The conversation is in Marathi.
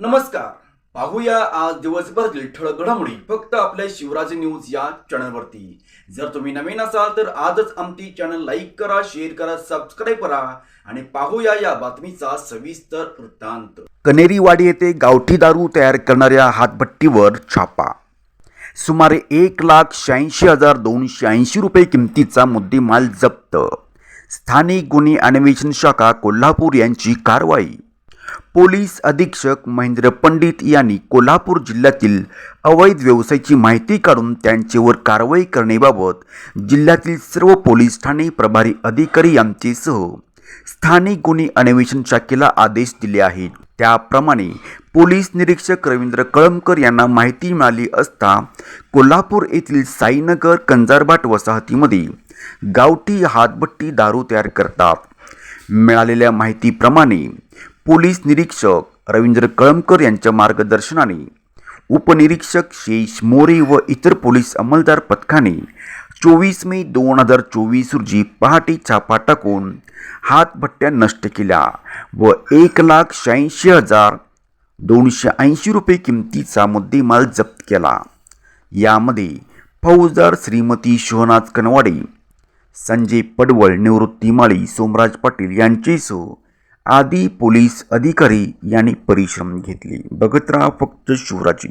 नमस्कार. पाहूया आज दिवसभरातील ठळक घडामोडी. फक्त आपल्या शिवराज न्यूज या चॅनलवरती. जर तुम्ही नवीन असाल तर आजच आमची चॅनल लाईक करा शेअर करा सबस्क्राईब करा आणि पाहूया या बातमीचा सविस्तर वृत्तांत. कनेरीवाडी येथे गावठी दारू तयार करणाऱ्या हातभट्टीवर छापा. सुमारे एक लाख शहाऐंशी हजार दोनशे ऐंशी रुपये किमतीचा मुद्देमाल जप्त. स्थानिक गुन्हे अन्वेषण शाखा कोल्हापूर यांची कारवाई. पोलीस अधीक्षक महेंद्र पंडित यांनी कोल्हापूर जिल्ह्यातील अवैध व्यवसायाची माहिती काढून त्यांच्यावर कारवाई करण्याबाबत जिल्ह्यातील सर्व पोलीस ठाणे प्रभारी अधिकारी यांचेसह स्थानिक गुन्हे अन्वेषण शाखेला आदेश दिले आहेत. त्याप्रमाणे पोलीस निरीक्षक रवींद्र कळमकर यांना माहिती मिळाली असता कोल्हापूर येथील साईनगर कंजारबाट वसाहतीमध्ये गावठी हातभट्टी दारू तयार करतात. मिळालेल्या माहितीप्रमाणे पोलीस निरीक्षक रवींद्र कळमकर यांच्या मार्गदर्शनाने उपनिरीक्षक शेष मोरे व इतर पोलीस अंमलदार पथकाने चोवीस मे दोन हजार चोवीस रोजी पहाटे छापा टाकून हातभट्ट्या नष्ट केल्या व एक लाख शहाऐंशी हजार दोनशे ऐंशी रुपये किमतीचा मुद्देमाल जप्त केला. यामध्ये फौजदार श्रीमती शोहनाज कनवाडे संजय पडवळ निवृत्ती माळी सोमराज पाटील यांचेसह आदी पोलीस अधिकारी यांनी परिश्रम घेतले. बघत राहा फक्त शिवराजी